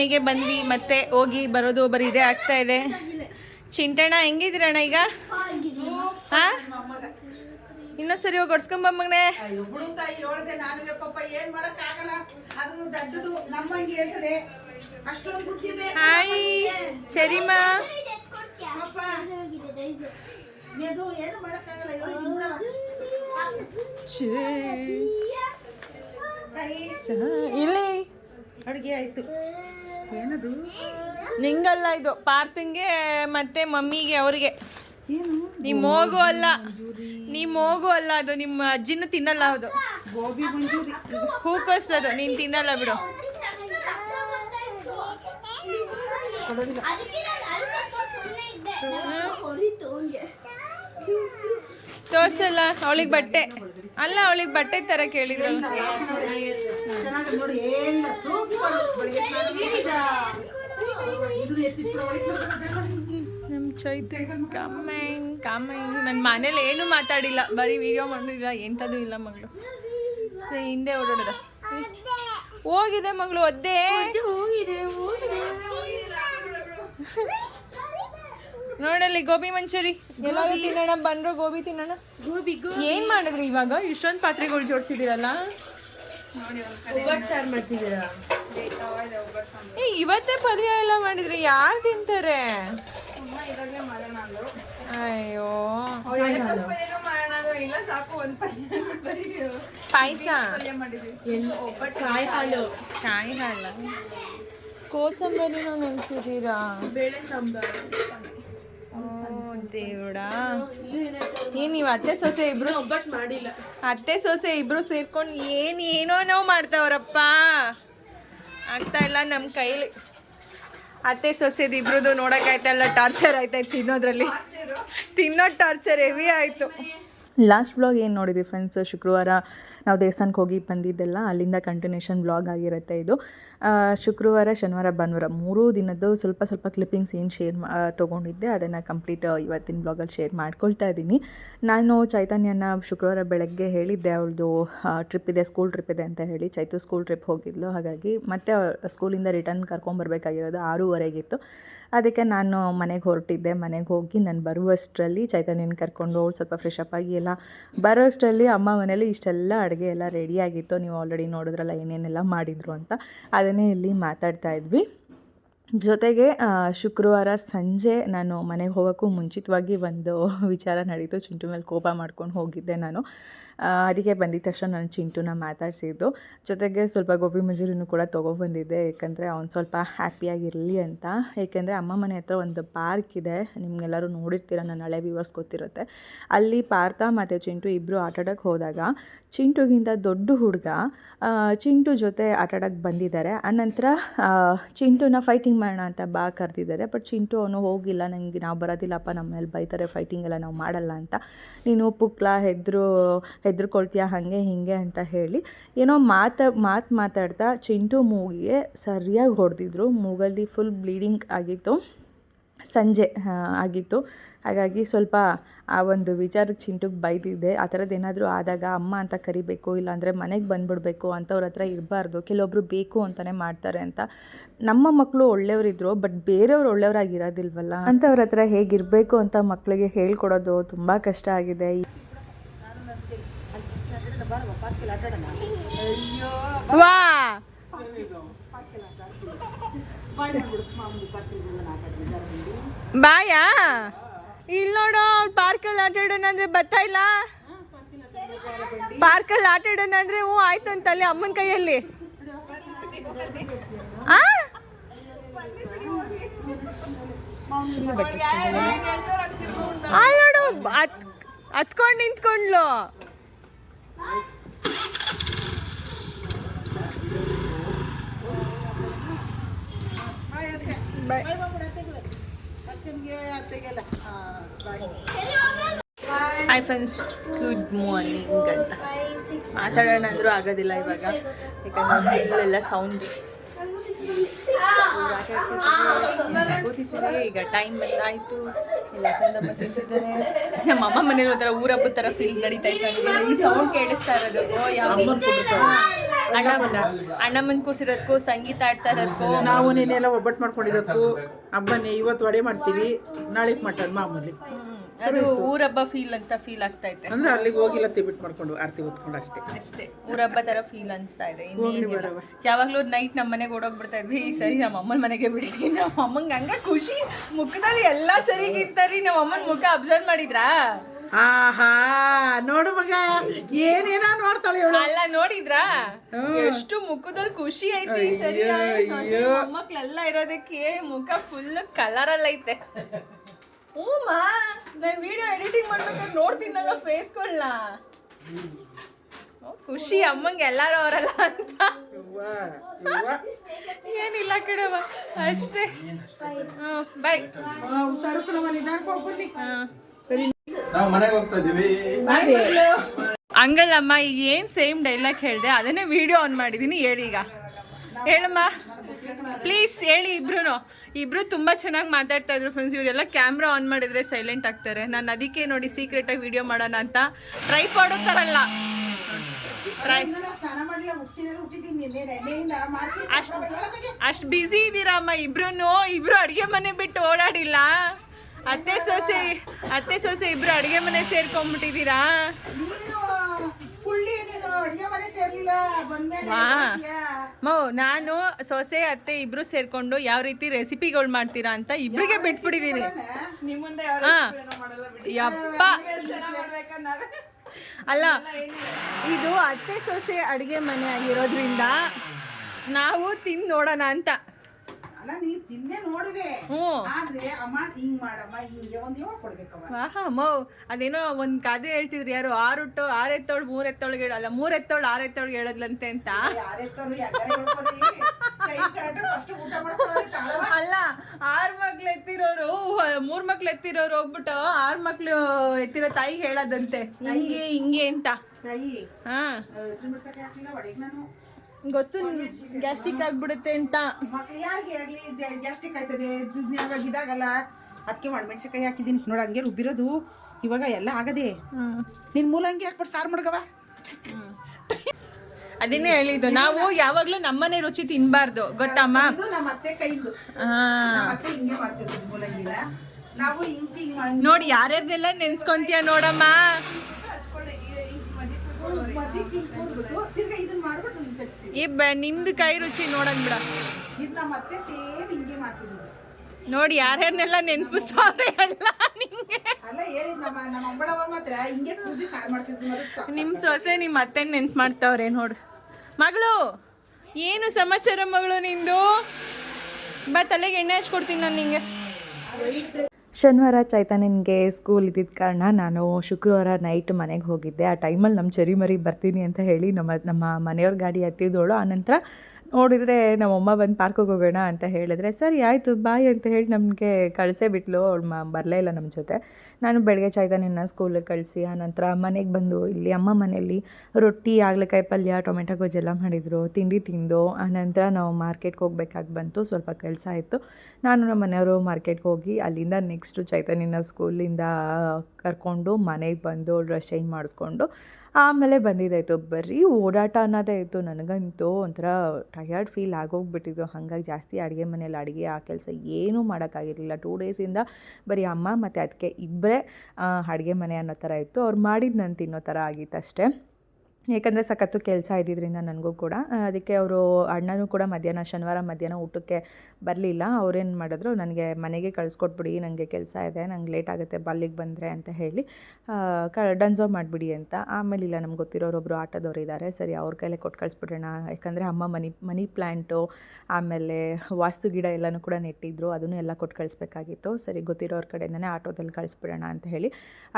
ಮನೆಗೆ ಬಂದ್ವಿ, ಮತ್ತೆ ಹೋಗಿ ಬರೋದು ಬರೀ ಇದೆ ಆಗ್ತಾ ಇದೆ. ಚಿಂಟಣ್ಣ ಹೆಂಗಿದ್ದೀರಣ್ಣ ಈಗ? ಹಾ? ಇನ್ನೊಂದ್ಸರಿ ಹೋಗಿ ಹೊಡ್ಸ್ಕೊಂಬಮ್ಮಗನೆ ಹಾಯ್ ಚರಿಮಾ ಇಲ್ಲಿ. ಅಡುಗೆ ಆಯ್ತು. ಏನದು? ನಿಂಗಲ್ಲ ಇದು ಪಾರ್ಥಿಂಗೆ ಮತ್ತೆ ಮಮ್ಮಿಗೆ ಅವ್ರಿಗೆ. ಏನು? ನಿಮ್ಮ ಹೋಗು ಅಲ್ಲ. ನಿಮ್ಮ ಹೋಗು ಅಲ್ಲ ಅದು ನಿಮ್ಮ ಅಜ್ಜಿನೂ ತಿನ್ನಲ್ಲ ಅದು. ಗೋಬಿ ಮಂಜೂರಿ ಅದು ನೀನು ತಿನ್ನಲ್ಲ ಬಿಡು. ಕೊಡೋದಿಲ್ಲ. ತೋರ್ಸಲ್ಲ ಅವಳಿಗೆ ಬಟ್ಟೆ. ಅಲ್ಲ ಅವಳಿಗೆ ಬಟ್ಟೆ ತರ ಎತ್ತಿಟ್ಬಿಡು, ನಮ್ಮ ಚೈತು ಕಮ್ಮಿಂಗ್ ಕಮ್ಮಿಂಗ್ ನನ್ನ ಮನೇಲಿ ಏನು ಮಾತಾಡಿಲ್ಲ. ಬರೀ ವಿಡಿಯೋ ಮಾಡಿಲ್ಲ ಎಂಥದ್ದು ಇಲ್ಲ ಮಗಳು. ಸೊ ಹಿಂದೆ ಓಡಾಡದ. ಹೋಗಿದೆ ಮಗಳು ಒದ್ದೆ. ನೋಡಲ್ಲಿ ಗೋಬಿ ಮಂಚೂರಿ. ಎಲ್ಲರೂ ತಿನ್ನೋಣ ಬಂದ್ರು ಗೋಬಿ ತಿನ್ನೋಣ. ಗೋಬಿ ಏನ್ ಮಾಡಿದ್ರಿ ಇವಾಗ? ಇಷ್ಟೊಂದು ಪಾತ್ರೆಗಳು ಜೋಡಿಸಿದಿರಲ್ಲ ಏ ಇವತ್ತೇ ಪಲ್ಯ ಎಲ್ಲ ಮಾಡಿದ್ರಿ. ಯಾರು ತಿಂತಾರೆ? ಅಯ್ಯೋ. ಪಾಯಸ? ಕಾಯಿ ಹಾಲು. ಕಾಯಿ ಹಾಲ. ಕೋಸಂಬರಿನೂ ನೆನ್ಸಿದ್ದೀರಾ ಬೇಳೆ ಸಾಂಬಾರು. ದೇವ್ಡಾ. ಏನ್ ನೀವು ಅತ್ತೆ ಸೊಸೆ ಇಬ್ರು ಮಾಡಿಲ್ಲ. ಅತ್ತೆ ಸೊಸೆ ಇಬ್ರು ಸೇರ್ಕೊಂಡು ಏನ್ ಏನೋ ನಾವು ಮಾಡ್ತಾವ್ರಪ್ಪ. ಆಗ್ತಾ ಇಲ್ಲ ನಮ್ಮ ಕೈಲಿ. ಅತ್ತೆ ಸೊಸೆದು ಇಬ್ರದ್ದು ನೋಡೋಕ್ಕಾಯ್ತಾ ಇಲ್ಲ ಟಾರ್ಚರ್ ಆಯ್ತಾಯ್ತು ತಿನ್ನೋದ್ರಲ್ಲಿ. ತಿನ್ನೋ ಟಾರ್ಚರ್ ಹೆವಿ ಆಯಿತು. ಲಾಸ್ಟ್ ಬ್ಲಾಗ್ ಏನು ನೋಡಿದ್ವಿ ಫ್ರೆಂಡ್ಸ್ ಶುಕ್ರವಾರ ನಾವು ದೇವಸ್ಥಾನಕ್ಕೆ ಹೋಗಿ ಬಂದಿದ್ದೆಲ್ಲ, ಅಲ್ಲಿಂದ ಕಂಟಿನ್ಯೂಷನ್ ಬ್ಲಾಗ್ ಆಗಿರುತ್ತೆ ಇದು. ಶುಕ್ರವಾರ, ಶನಿವಾರ, ಭಾನುವಾರ ಮೂರು ದಿನದ್ದು ಸ್ವಲ್ಪ ಸ್ವಲ್ಪ ಕ್ಲಿಪ್ಪಿಂಗ್ಸ್ ಏನು ಶೇರ್ ತೊಗೊಂಡಿದ್ದೆ, ಅದನ್ನು ಕಂಪ್ಲೀಟ್ ಇವತ್ತಿನ ಬ್ಲಾಗಲ್ಲಿ ಶೇರ್ ಮಾಡ್ಕೊಳ್ತಾ ಇದ್ದೀನಿ. ನಾನು ಚೈತನ್ಯನ ಶುಕ್ರವಾರ ಬೆಳಗ್ಗೆ ಹೇಳಿದ್ದೆ, ಅವಳದು ಟ್ರಿಪ್ ಇದೆ ಸ್ಕೂಲ್ ಟ್ರಿಪ್ ಇದೆ ಅಂತ ಹೇಳಿ. ಚೈತು ಸ್ಕೂಲ್ ಟ್ರಿಪ್ ಹೋಗಿದ್ಲು, ಹಾಗಾಗಿ ಮತ್ತೆ ಸ್ಕೂಲಿಂದ ರಿಟರ್ನ್ ಕರ್ಕೊಂಬರ್ಬೇಕಾಗಿರೋದು ಆರೂವರೆಗಿತ್ತು. ಅದಕ್ಕೆ ನಾನು ಮನೆಗೆ ಹೊರಟಿದ್ದೆ, ಮನೆಗೆ ಹೋಗಿ ನಾನು ಬರುವಷ್ಟರಲ್ಲಿ ಚೈತನ್ಯನ ಕರ್ಕೊಂಡು ಸ್ವಲ್ಪ ಫ್ರೆಶ್ ಅಪ್ ಆಗಿ ಎಲ್ಲ ಬರೋಷ್ಟರಲ್ಲಿ ಅಮ್ಮ ಮನೇಲಿ ಇಷ್ಟೆಲ್ಲ ಅಡುಗೆ ಎಲ್ಲ ರೆಡಿಯಾಗಿತ್ತು ನೀವು ಆಲ್ರೆಡಿ ನೋಡಿದ್ರಲ್ಲ ಏನೇನೆಲ್ಲ ಮಾಡಿದರು ಅಂತ. ಅದನ್ನೇ ಇಲ್ಲಿ ಮಾತಾಡ್ತಾ ಇದ್ವಿ. ಜೊತೆಗೆ ಶುಕ್ರವಾರ ಸಂಜೆ ನಾನು ಮನೆಗೆ ಹೋಗೋಕ್ಕೂ ಮುಂಚಿತವಾಗಿ ಒಂದು ವಿಚಾರ ನಡೀತು. ಚುಂಟು ಮೇಲೆ ಕೋಪ ಮಾಡ್ಕೊಂಡು ಹೋಗಿದ್ದೆ ನಾನು. ಅದಕ್ಕೆ ಬಂದಿದ್ದ ತಕ್ಷಣ ನಾನು ಚಿಂಟುನ ಮಾತಾಡಿಸಿದ್ದು. ಜೊತೆಗೆ ಸ್ವಲ್ಪ ಗೋಬಿ ಮಂಜೂರಿನೂ ಕೂಡ ತೊಗೊಬಂದಿದ್ದೆ, ಏಕೆಂದರೆ ಅವ್ನು ಸ್ವಲ್ಪ ಹ್ಯಾಪಿಯಾಗಿರಲಿ ಅಂತ. ಏಕೆಂದರೆ ಅಮ್ಮ ಮನೆ ಹತ್ರ ಒಂದು ಪಾರ್ಕ್ ಇದೆ, ನಿಮ್ಗೆಲ್ಲರೂ ನೋಡಿರ್ತೀರ, ನನ್ನ ಹಳೆ ವ್ಯೂವರ್ಸ್ ಗೊತ್ತಿರುತ್ತೆ. ಅಲ್ಲಿ ಪಾರ್ಥ ಮತ್ತು ಚಿಂಟು ಇಬ್ಬರು ಆಟಾಡೋಕ್ಕೆ ಹೋದಾಗ, ಚಿಂಟುಗಿಂತ ದೊಡ್ಡ ಹುಡುಗ ಚಿಂಟು ಜೊತೆ ಆಟಾಡೋಕ್ಕೆ ಬಂದಿದ್ದಾರೆ. ಆನಂತರ ಚಿಂಟುನ ಫೈಟಿಂಗ್ ಮಾಡೋಣ ಅಂತ ಬಾ ಕರೆದಿದ್ದಾರೆ. ಬಟ್ ಚಿಂಟು ಅವನು ಹೋಗಿಲ್ಲ ನನಗೆ ನಾವು ಬರೋದಿಲ್ಲಪ್ಪ ನಮ್ಮ ಮೇಲೆ ಬೈತಾರೆ ಫೈಟಿಂಗ್ ಎಲ್ಲ ನಾವು ಮಾಡಲ್ಲ ಅಂತ. ನೀನು ಪುಕ್ಲ, ಹೆದ್ರು ಹೆದ್ರುಕೊಳ್ತೀಯ, ಹಾಗೆ ಹೀಗೆ ಅಂತ ಹೇಳಿ ಏನೋ ಮಾತಾ, ಮಾತು ಮಾತಾಡ್ತಾ ಚಿಂಟು ಮೂಗಿಗೆ ಸರಿಯಾಗಿ ಹೊಡೆದಿದ್ರು. ಮೂಗಲ್ಲಿ ಫುಲ್ ಬ್ಲೀಡಿಂಗ್ ಆಗಿತ್ತು. ಸಂಜೆ ಆಗಿತ್ತು. ಹಾಗಾಗಿ ಸ್ವಲ್ಪ ಆ ಒಂದು ವಿಚಾರಕ್ಕೆ ಚಿಂಟುಗೆ ಬೈದಿದ್ದೆ. ಆ ಥರದ್ದು ಏನಾದರೂ ಆದಾಗ ಅಮ್ಮ ಅಂತ ಕರಿಬೇಕು, ಇಲ್ಲಾಂದರೆ ಮನೆಗೆ ಬಂದುಬಿಡ್ಬೇಕು ಅಂಥವ್ರ ಹತ್ರ ಇರಬಾರ್ದು ಕೆಲವೊಬ್ಬರು ಬೇಕು ಅಂತಲೇ ಮಾಡ್ತಾರೆ ಅಂತ. ನಮ್ಮ ಮಕ್ಕಳು ಒಳ್ಳೆಯವರಿದ್ರು, ಬಟ್ ಬೇರೆಯವ್ರು ಒಳ್ಳೆಯವರಾಗಿರೋದಿಲ್ವಲ್ಲ ಅಂಥವ್ರ ಹತ್ರ ಹೇಗಿರಬೇಕು ಅಂತ ಮಕ್ಕಳಿಗೆ ಹೇಳ್ಕೊಡೋದು ತುಂಬ ಕಷ್ಟ ಆಗಿದೆ. ವಾ ಬಾಯಾ? ಇಲ್ಲಿ ನೋಡು ಪಾರ್ಕಲ್ಲಿ ಆಟ ಆಡೋಣ ಅಂದ್ರೆ ಬರ್ತಾ ಇಲ್ಲ? ಪಾರ್ಕಲ್ಲಿ ಆಟ ಆಡೋಣ ಅಂದ್ರೆ ಹ್ಞೂ ಆಯ್ತು ಅಂತಲ್ಲಿ ಅಮ್ಮನ ಕೈಯಲ್ಲಿ. ನೋಡು ಹತ್ ಹತ್ಕೊಂಡು ನಿಂತ್ಕೊಂಡ್ಲು. Bye hi friends good morning ಅಂತ ಮಾತಾಡೋಣ ಅಂದರೂ ಆಗೋದಿಲ್ಲ ಇವಾಗ. ಯಾಕಂದ್ರೆ ಎಲ್ಲ ಸೌಂಡ್ ಕೂತಿದ್ದಾರೆ ಈಗ ಟೈಮ್ ಬಂದಾಯ್ತು. ಎಲ್ಲ ಚಂದಮ್ಮ ತಿಂತಿದ್ದಾರೆ. ನಮ್ಮ ಅಮ್ಮ ಮನೇಲಿ ಒಂಥರ ಊರಬ್ಬ ಥರ ಫೀಲ್ ನಡೀತಾ ಇತ್ತು ಈ ಸೌಂಡ್ ಕೇಳಿಸ್ತಾ ಇರೋದು. ಅಣ್ಣ ಯಾವ ಅಣ್ಣ ಅಣ್ಣಮ್ಮನ್ ಕೂರ್ಸಿರೋದಕ್ಕೂ ಸಂಗೀತ ಆಡ್ತಾ ಇರೋದಕ್ಕೂ ನಾವು ನೀನೆಲ್ಲ ಒಬ್ಬಟ್ಟು ಮಾಡ್ಕೊಂಡಿರೋದಕ್ಕೂ ಹಬ್ಬನೇ ಇವತ್ತು ವಡೆ ಮಾಡ್ತೀವಿ. ನಾಳೆಗೆ ಮಾಡ್ತಾರೆ ಮಾಮೂಲಿ. ಅದು ಊರಬ್ಬ ಫೀಲ್ ಅಂತ ಫೀಲ್ ಆಗ್ತಾ ಇದೆ ಅಂದ್ರೆ ಅಲ್ಲಿಗೆ ಹೋಗಿಲ್ಲ ತಿಬಿಟ್ ಮಾಡ್ಕೊಂಡು ಆರತಿ ಹೊತ್ಕೊಂಡು ಅಷ್ಟೇ. ಅಷ್ಟೇ. ಊರಬ್ಬ ತರ ಫೀಲ್ ಅನ್ಸ್ತಾ ಇದೆ. ಇನ್ನೇನಿಲ್ಲ. ಯಾವಾಗ್ಲೂ ನೈಟ್ ನಮ್ಮ ಮನೆಗೆ ಓಡೋಗ್ಬಿಡ್ತಾ ಇದ್ವಿ. ಈ ಸರಿ ನಮ್ಮ ಅಮ್ಮನ ಮನೆಗೆ ಬಿಡಿ. ನಮ್ಮ ಅಮ್ಮಂಗೆ ಹಂಗ ಖುಷಿ. ಮುಖದಲ್ಲಿ ಎಲ್ಲಾ ಸರಿಗಿಂತರಿ ನಮ್ಮ ಅಮ್ಮನ ಮುಖ ಅಬ್ಸರ್ವ್ ಮಾಡಿದ್ರಾ? ಆಹಾ ನೋಡು ಮಗ. ಏನೇನ ನೋಡ್ತಾಳೆ ಇವಳು. ಅಲ್ಲ ನೋಡಿದ್ರಾ? ಎಷ್ಟು ಮುಖದಲ್ಲಿ ಖುಷಿ ಐತಿ ಈ ಸರಿ. ಮಕ್ಕಳೆಲ್ಲ ಇರೋದಕ್ಕೆ ಮುಖ ಫುಲ್ ಕಲರ್ ಅಲ್ಲೈತೆ ಐತೆ ಹ್ಞೂಮ್ಮ ನಾನು ವಿಡಿಯೋ ಎಡಿಟಿಂಗ್ ಮಾಡ್ಬೇಕಾದ್ರೆ ನೋಡ್ತೀನಲ್ಲ ಫೇಸ್ಗಳನ್ನ ಖುಷಿ ಅಮ್ಮಂಗೆ ಎಲ್ಲಾರು ಅವರಲ್ಲ ಅಂತ. ಏನಿಲ್ಲ ಕಣವ ಅಷ್ಟೇ. ಬಾಯ್ ಹೋಗ್ಬನ್ನಿ ಸರಿ. ನಾವು ಮನೆಗೆ ಹೋಗ್ತಾ ಇದೀವಿ ಹಂಗಲ್ಲಮ್ಮ ಈಗ ಏನು ಸೇಮ್ ಡೈಲಾಗ್ ಹೇಳಿದೆ ಅದನ್ನೇ ವಿಡಿಯೋ ಆನ್ ಮಾಡಿದ್ದೀನಿ ಹೇಳಿ ಈಗ. ಹೇಳಮ್ಮ. ಪ್ಲೀಸ್ ಹೇಳಿ ಇಬ್ರು ಇಬ್ರು ತುಂಬಾ ಚೆನ್ನಾಗಿ ಮಾತಾಡ್ತಾ ಇದ್ರು ಫ್ರೆಂಡ್ಸ್ ಇವರೆಲ್ಲ ಕ್ಯಾಮ್ರಾ ಆನ್ ಮಾಡಿದ್ರೆ ಸೈಲೆಂಟ್ ಆಗ್ತಾರೆ. ನಾನು ಅದಕ್ಕೆ ನೋಡಿ ಸೀಕ್ರೆಟಾಗಿ ವಿಡಿಯೋ ಮಾಡೋಣ ಅಂತ ಟ್ರೈ ಮಾಡೋ ತರಲ್ಲ ಟ್ರೈ ಅಷ್ಟು ಬ್ಯುಸಿ ಇದ್ದೀರಮ್ಮ ಇಬ್ರು ಇಬ್ರು ಅಡುಗೆ ಮನೆ ಬಿಟ್ಟು ಓಡಾಡಿಲ್ಲ. ಅತ್ತೆ ಸೊಸೆ ಅತ್ತೆ ಸೊಸೆ ಇಬ್ರು ಅಡುಗೆ ಮನೆ ಸೇರ್ಕೊಂಡ್ಬಿಟ್ಟಿದ್ದೀರಾ? ವಾ. ಮೌ ನಾನು ಸೊಸೆ ಅತ್ತೆ ಇಬ್ರು ಸೇರ್ಕೊಂಡು ಯಾವ ರೀತಿ ರೆಸಿಪಿಗಳು ಮಾಡ್ತೀರಾ ಅಂತ ಇಬ್ಬರಿಗೆ ಬಿಟ್ಬಿಟ್ಟಿದೀನಿ. ಹಾ. ಯಪ್ಪ. ಅಲ್ಲ ಇದು ಅತ್ತೆ ಸೊಸೆ ಅಡುಗೆ ಮನೆ ಆಗಿರೋದ್ರಿಂದ ನಾವು ತಿಂದು ನೋಡೋಣ ಅಂತ. ಅಲ್ಲ ನೀ ತಿಂದೆ ನೋಡುವೆ ಹ್ಞೂ. ಆದ್ರೆ ಅಮ್ಮ ಹಿಂಗ್ ಮಾಡಮ್ಮ ಹಿಂಗೆ ಒಂದ್ ಆಹಾ ಮೌ ಅದೇನೋ ಒಂದ್ ಕಾದೆ ಹೇಳ್ತಿದ್ರು ಯಾರು? ಆರುಟ್ಟು ಆರ್ ಎತ್ತೋಳು ಮೂರ್ ಎತ್ತೊಳಗೆ ಹೇಳಲ್ಲ ಮೂರ್ ಎತ್ತೋಳು ಆರ್ ಎತ್ತೊಳಗೆ ಹೇಳದ್ಲಂತೆ ಅಂತ ಯಾರೆತ್ತವ್ರು ಯಾಕಂದ್ರೆ ಫಸ್ಟ್ ಊಟ ಅಲ್ಲ ಆರ್ ಮಕ್ಳು ಎತ್ತಿರೋರು ಮೂರ್ ಮಕ್ಳು ಎತ್ತಿರೋರು ಹೋಗ್ಬಿಟ್ಟು ಆರ್ ಮಕ್ಳು ಎತ್ತಿರೋ ತಾಯಿ ಹೇಳದಂತೆ. ಹಿಂಗೆ ಹಿಂಗೆ ಅಂತ. ತಾಯಿ. ಹಾ. ಚಿಮಿಡ್ಸಕ್ಕೆ ಹಾಕ್ಲಿಲ್ಲ ಒಡೆಗ್ ನಾನು. ಗೊತ್ತು ಗ್ಯಾಸ್ಟ್ರಿಕ್ ಆಗ್ಬಿಡುತ್ತೆ ಅಂತ. ಮಕ್ಳು ಯಾರಿಗೆ ಆಗ್ಲಿ ಗ್ಯಾಸ್ಟ್ರಿಕ್ ಆಯ್ತದೆ ಇವಾಗ ಇದಾಗಲ್ಲ. ಅದಕ್ಕೆ ಒಣಮೆಣ್ಸಿಕಾಯಿ ಹಾಕಿದ್ದೀನಿ. ನೋಡ ಹಂಗೆ ರುಬ್ಬಿರೋದು. ಇವಾಗ ಎಲ್ಲ ಆಗದೆ. ಹ್ಮ್. ನಿನ್ ಮೂಲಂಗಿ ಹಾಕ್ಬಿಟ್ಟು ಸಾರು ಮಾಡ್ಗವ ಅದನ್ನೇ ಹೇಳಿದ್ದು. ನಾವು ಯಾವಾಗ್ಲೂ ನಮ್ಮನೆ ರುಚಿ ತಿನ್ಬಾರ್ದು. ಗೊತ್ತಮ್ಮ? ನೋಡಿ ಯಾರ್ಯಾರ್ದೆಲ್ಲ ನೆನ್ಸ್ಕೊಂತೀಯ ನೋಡಮ್ಮ ಮದ್ದಿಗೆ ಹಿಂಗ್ ಕೂರ್ಬಿಟ್ಟು ತಿರ್ಗಾ ಇದನ್ನ ಮಾಡ್ಬಿಟ್ಟು ಹಿಂಗ್ ತೆಗ್ತೀವಿ ಈ ನಿಮ್ದು ಕೈ ರುಚಿ ನೋಡನ್ ಬಿಡ. ಸೇಮ್ ಹಿಂಗೆ ನೋಡಿ ಯಾರ್ಯಾರನ್ನೆಲ್ಲ ನೆನ್ಪಿಸ್ತಾವ್ರೆ ಎಲ್ಲ ನಿಮ್ಗೆ ಅಲ್ಲ ಹೇಳಿದ್ ನಮ್ಮ ನಮ್ಮ ಅಂಬಳವ ಮಾತ್ರ ಹಿಂಗೆ ಕೂದಿ ಸಾರು ಮಾಡ್ತಿದ್ರು ನಿಮ್ಮ ಸೊಸೆ ನಿಮ್ಮ ಅತ್ತೆ ನೆನ್ಪು ಮಾಡ್ತಾವ್ರೆ ನೋಡು. ಮಗಳು ಏನು ಸಮಾಚಾರ ಮಗಳು ನಿಂದು? ಬಾ ತಲೆಗೆ ಎಣ್ಣೆ ಹಚ್ಕೊಡ್ತೀನಿ ನಾನು ನಿಂಗೆ. ಶನಿವಾರ ಚೈತನ್ಯನಿಗೆ ಸ್ಕೂಲ್ ಇದ್ದಿದ್ದ ಕಾರಣ ನಾನು ಶುಕ್ರವಾರ ನೈಟ್ ಮನೆಗೆ ಹೋಗಿದ್ದೆ. ಆ ಟೈಮಲ್ಲಿ ನಮ್ಮ ಚರಿ ಮರಿ ಬರ್ತೀನಿ ಅಂತ ಹೇಳಿ ನಮ್ಮ ನಮ್ಮ ಮನೆಯವ್ರ ಗಾಡಿ ಹತ್ತಿದ್ದೋಳು ಆನಂತರ ನೋಡಿದರೆ ನಮ್ಮಮ್ಮ ಬಂದು ಪಾರ್ಕಿಗೆ ಹೋಗೋಣ ಅಂತ ಹೇಳಿದ್ರೆ, ಸರಿ ಆಯಿತು, ಬಾಯ್ ಅಂತ ಹೇಳಿ ನಮಗೆ ಕಳಿಸೇ ಬಿಟ್ಲು. ಅವಳು ಮ, ಬರಲೇ ಇಲ್ಲ ನಮ್ಮ ಜೊತೆ. ನಾನು ಬೆಳಗ್ಗೆ ಚೈತನ್ಯನ ಸ್ಕೂಲಿಗೆ ಕಳಿಸಿ ಆನಂತರ ಮನೆಗೆ ಬಂದು ಇಲ್ಲಿ ಅಮ್ಮ ಮನೆಯಲ್ಲಿ ರೊಟ್ಟಿ, ಆಗ್ಲಕಾಯಿ ಪಲ್ಯ, ಟೊಮೆಟೊ ಗೊಜ್ಜೆಲ್ಲ ಮಾಡಿದರು. ತಿಂಡಿ ತಿಂದು ಆನಂತರ ನಾವು ಮಾರ್ಕೆಟ್ಗೆ ಹೋಗ್ಬೇಕಾಗಿ ಬಂತು. ಸ್ವಲ್ಪ ಕೆಲಸ ಆಯಿತು. ನಾನು ನಮ್ಮ ಮನೆಯವರು ಮಾರ್ಕೆಟ್ಗೆ ಹೋಗಿ ಅಲ್ಲಿಂದ ನೆಕ್ಸ್ಟು ಚೈತನ್ಯನ ಸ್ಕೂಲಿಂದ ಕರ್ಕೊಂಡು ಮನೆಗೆ ಬಂದು ಡ್ರೆಸ್ ಚೇಂಜ್ ಮಾಡಿಸ್ಕೊಂಡು ಆಮೇಲೆ ಬಂದಿದ್ದಾಯಿತು. ಬರೀ ಓಡಾಟ ಅನ್ನೋದೇ ಇತ್ತು. ನನಗಂತೂ ಒಂಥರ ಟಯರ್ಡ್ ಫೀಲ್ ಆಗೋಗ್ಬಿಟ್ಟಿದ್ದು ಹಾಗಾಗಿ ಜಾಸ್ತಿ ಅಡುಗೆ ಮನೇಲಿ ಅಡುಗೆ ಆ ಕೆಲಸ ಏನೂ ಮಾಡೋಕ್ಕಾಗಿರಲಿಲ್ಲ. ಟೂ ಡೇಸಿಂದ ಬರೀ ಅಮ್ಮ ಮತ್ತು ಅದಕ್ಕೆ ಇಬ್ಬರೇ ಅಡುಗೆ ಮನೆ ಅನ್ನೋ ಥರ ಇತ್ತು. ಅವ್ರು ಮಾಡಿದ್ದು ನಾನು ತಿನ್ನೋ ಥರ ಆಗಿತ್ತು ಅಷ್ಟೇ ಯಾಕಂದರೆ ಸಖತ್ತು ಕೆಲಸ ಇದ್ದಿದ್ದರಿಂದ ನನಗೂ ಕೂಡ. ಅದಕ್ಕೆ ಅವರು ಅಣ್ಣನೂ ಕೂಡ ಮಧ್ಯಾಹ್ನ, ಶನಿವಾರ ಮಧ್ಯಾಹ್ನ ಊಟಕ್ಕೆ ಬರಲಿಲ್ಲ. ಅವ್ರೇನು ಮಾಡಿದ್ರು ನನಗೆ ಮನೆಗೆ ಕಳಿಸ್ಕೊಟ್ಬಿಡಿ ನನಗೆ ಕೆಲಸ ಇದೆ, ನಂಗೆ ಲೇಟ್ ಆಗುತ್ತೆ, ಬಲ್ಲಿಗೆ ಬಂದರೆ ಅಂತ ಹೇಳಿ ಕ, ಡನ್ಸೋ ಮಾಡಿಬಿಡಿ ಅಂತ. ಆಮೇಲೆ ಇಲ್ಲ, ನಮ್ಗೆ ಗೊತ್ತಿರೋರೊಬ್ಬರು ಆಟೋದವ್ರು ಇದ್ದಾರೆ ಸರಿ, ಅವ್ರ ಕೈಲೇ ಕೊಟ್ಟು ಕಳಿಸ್ಬಿಡೋಣ. ಯಾಕಂದರೆ ಅಮ್ಮ ಮನಿ ಮನಿ ಪ್ಲ್ಯಾಂಟು ಆಮೇಲೆ ವಾಸ್ತು ಗಿಡ ಎಲ್ಲನೂ ಕೂಡ ನೆಟ್ಟಿದ್ರು. ಅದನ್ನು ಎಲ್ಲ ಕೊಟ್ಟು ಕಳಿಸ್ಬೇಕಾಗಿತ್ತು. ಸರಿ, ಗೊತ್ತಿರೋರ ಕಡೆಯಿಂದನೇ ಆಟೋದಲ್ಲಿ ಕಳಿಸ್ಬಿಡೋಣ ಅಂತ ಹೇಳಿ,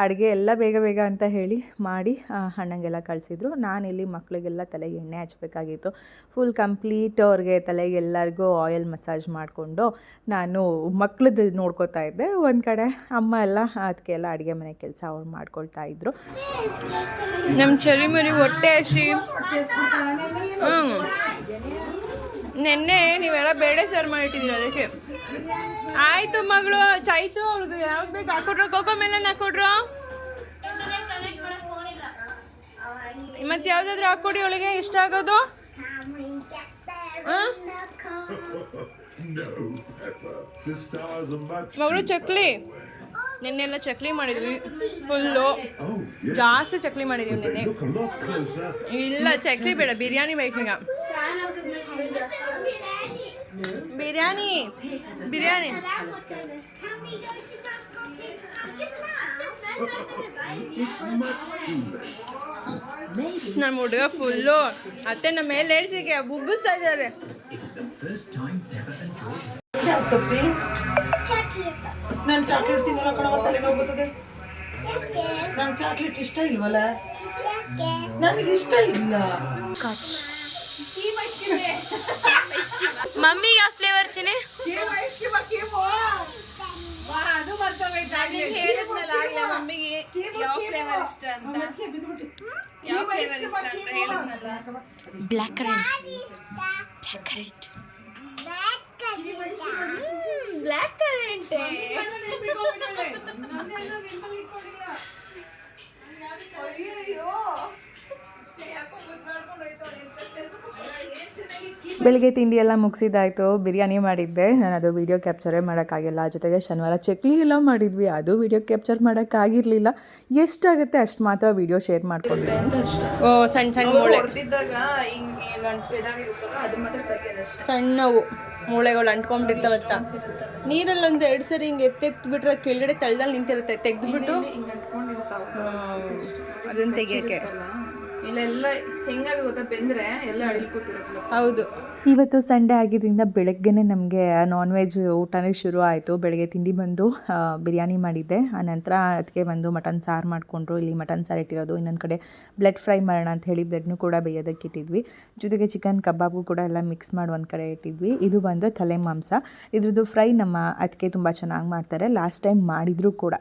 ಅಡುಗೆ ಎಲ್ಲ ಬೇಗ ಬೇಗ ಅಂತ ಹೇಳಿ ಮಾಡಿ ಅಣ್ಣಂಗೆಲ್ಲ ಕಳಿಸಿದ್ರು. ನಾನಿಲ್ಲಿ ಮಕ್ಕಳಿಗೆಲ್ಲ ತಲೆಗೆ ಎಣ್ಣೆ ಹಚ್ಚಬೇಕಾಗಿತ್ತು ಫುಲ್ ಕಂಪ್ಲೀಟ್ ಅವ್ರಿಗೆ ತಲೆಗೆ ಎಲ್ಲರಿಗೂ ಆಯಿಲ್ ಮಸಾಜ್ ಮಾಡಿಕೊಂಡು ನಾನು ಮಕ್ಳದ್ದು ನೋಡ್ಕೋತಾ ಇದ್ದೆ. ಒಂದು ಕಡೆ ಅಮ್ಮ ಎಲ್ಲ ಅದಕ್ಕೆ ಎಲ್ಲ ಅಡುಗೆ ಮನೆ ಕೆಲಸ ಅವ್ರು ಮಾಡ್ಕೊಳ್ತಾ ಇದ್ರು. ನಮ್ಮ ಚರಿ ಮರಿ ಹೊಟ್ಟೆ ಹಸಿ. ನಿನ್ನೆ ನೀವೆಲ್ಲ ಬೇಳೆ ಸರ್ ಮಾಡಿಟ್ಟಿದ್ದೀರ ಅದಕ್ಕೆ. ಆಯ್ತು ಮಗಳು ಚಾಯ್ತು ಅವ್ಳಿಗೆ ಯಾವ್ದು ಬೇಕು? ಹಾಕೊಟ್ರು ಕೋಕೋ ಮೇಲೆ ಹಾಕೊಟ್ರು ಮತ್ತೆ ಯಾವ್ದಾದ್ರು ಹಾಕೊಡಿ ಅವಳಿಗೆ ಇಷ್ಟ ಆಗೋದು. ಮಗಳು ಚಕ್ಲಿ ನಿನ್ನೆಲ್ಲ ಚಕ್ಲಿ ಮಾಡಿದ್ವಿ ಫುಲ್ಲು. ಜಾಸ್ತಿ ಚಕ್ಲಿ ಮಾಡಿದೀವಿ ನಿನ್ನೆ. ಇಲ್ಲ ಚಕ್ಲಿ ಬೇಡ ಬಿರಿಯಾನಿ ಬೇಕೀಗ ಬಿರಿಯಾನಿ ಬಿರಿಯಾನಿ ನಮ್ಮ ಹುಡುಗ ಫುಲ್ಲು. ಅತ್ತೆ ನಮ್ಮ ಮೇಲೆ ಹೇಳ್ಸಿಗೆ ಬುಬ್ಬಿಸ್ತಾ ಇದ್ದಾರೆ. ನಾನು ಚಾಕ್ಲೇಟ್ ತಿನ್ನಲ್ಲ ಕಣವ ತಲೆನೋವು ಬರ್ತದೆ ನಂಗೆ ಚಾಕ್ಲೇಟ್ ಇಷ್ಟ ಇಲ್ವಲ್ಲ? ನನಗೆ ಇಷ್ಟ ಇಲ್ಲ. ಮಮ್ಮಿಗೆ ಯಾವ ಫ್ಲೇವರ್ ಚೆನೆ ಕೇಮ್ ಐಸ್ ಕ್ರೀಮ್ ಕೇಮು ಅದು ಮಮ್ಮಿಗೆ ಯಾವ ಫ್ಲೇವರ್ ಇಷ್ಟ ಅಂತ. ಯಾವ ಫ್ಲೇವರ್ ಇಷ್ಟ ಅಂತ ಹೇಳಿದ್ನಲ್ಲ. Black currant black currant black currant ಬೆಳಿಗ್ಗೆ ತಿಂಡಿ ಎಲ್ಲ ಮುಗಿಸಿದ್ದಾಯಿತು. ಬಿರಿಯಾನಿ ಮಾಡಿದ್ದೆ. ನಾನು ಅದು ವೀಡಿಯೋ ಕ್ಯಾಪ್ಚರೇ ಮಾಡೋಕ್ಕಾಗಿಲ್ಲ. ಜೊತೆಗೆ ಶನಿವಾರ ಚಕ್ಲಿ ಎಲ್ಲ ಮಾಡಿದ್ವಿ. ಅದು ವೀಡಿಯೋ ಕ್ಯಾಪ್ಚರ್ ಮಾಡೋಕ್ಕಾಗಿರಲಿಲ್ಲ. ಎಷ್ಟಾಗುತ್ತೆ ಅಷ್ಟು ಮಾತ್ರ ವೀಡಿಯೋ ಶೇರ್ ಮಾಡ್ಕೊಂಡೆ ಓ ಸಣ್ಣ ಸಣ್ಣ ಮೂಳೆ. ಸಣ್ಣವು ಮೂಳೆಗಳು ಅಂಟ್ಕೊಂಡಿರ್ತಾವತ್ತ. ನೀರಲ್ಲಿ ಒಂದು ಎರಡು ಸರಿ ಹಿಂಗೆ ಎತ್ತೆತ್ತು ಬಿಟ್ರೆ ಕೆಳಗಡೆ ತಳ್ಳದಲ್ಲಿ ನಿಂತಿರುತ್ತೆ. ತೆಗೆದ್ಬಿಟ್ಟು? ಅದನ್ನ ತೆಗಿಯೋಕ್ಕೆ ಇಲ್ಲೆಲ್ಲ ಹೆಂಗಾಗಿ ಗೊತ್ತಾ? ಬೆಂದ್ರೆ ಎಲ್ಲ ಅಡಿಲ್ಕೋತಿರುತ್ತೆ ಹೌದು. ಇವತ್ತು ಸಂಡೇ ಆಗಿದ್ದರಿಂದ ಬೆಳಗ್ಗೆನೇ ನಮಗೆ ನಾನ್ ವೆಜ್ ಊಟನೇ ಶುರು ಆಯಿತು. ಬೆಳಗ್ಗೆ ತಿಂಡಿ ಬಂದು ಆ, ಬಿರಿಯಾನಿ ಮಾಡಿದ್ದೆ. ನಂತರ ಅದಕ್ಕೆ ಬಂದು ಮಟನ್ ಸಾರು ಮಾಡಿಕೊಂಡ್ರು. ಇಲ್ಲಿ ಮಟನ್ ಸಾರು ಇಟ್ಟಿರೋದು. ಇನ್ನೊಂದು ಕಡೆ ಬ್ಲಡ್ ಫ್ರೈ ಮಾಡೋಣ ಅಂತ ಹೇಳಿ ಬ್ಲೆಡ್ನು ಕೂಡ ಬೇಯೋದಕ್ಕೆ ಇಟ್ಟಿದ್ವಿ. ಜೊತೆಗೆ ಚಿಕನ್ ಕಬಾಬು ಕೂಡ ಎಲ್ಲ ಮಿಕ್ಸ್ ಮಾಡಿ ಒಂದು ಕಡೆ ಇಟ್ಟಿದ್ವಿ. ಇದು ಬಂದು ತಲೆ ಮಾಂಸ. ಇದ್ರದ್ದು ಫ್ರೈ ನಮ್ಮ ಅದಕ್ಕೆ ತುಂಬ ಚೆನ್ನಾಗಿ ಮಾಡ್ತಾರೆ. ಲಾಸ್ಟ್ ಟೈಮ್ ಮಾಡಿದರೂ ಕೂಡ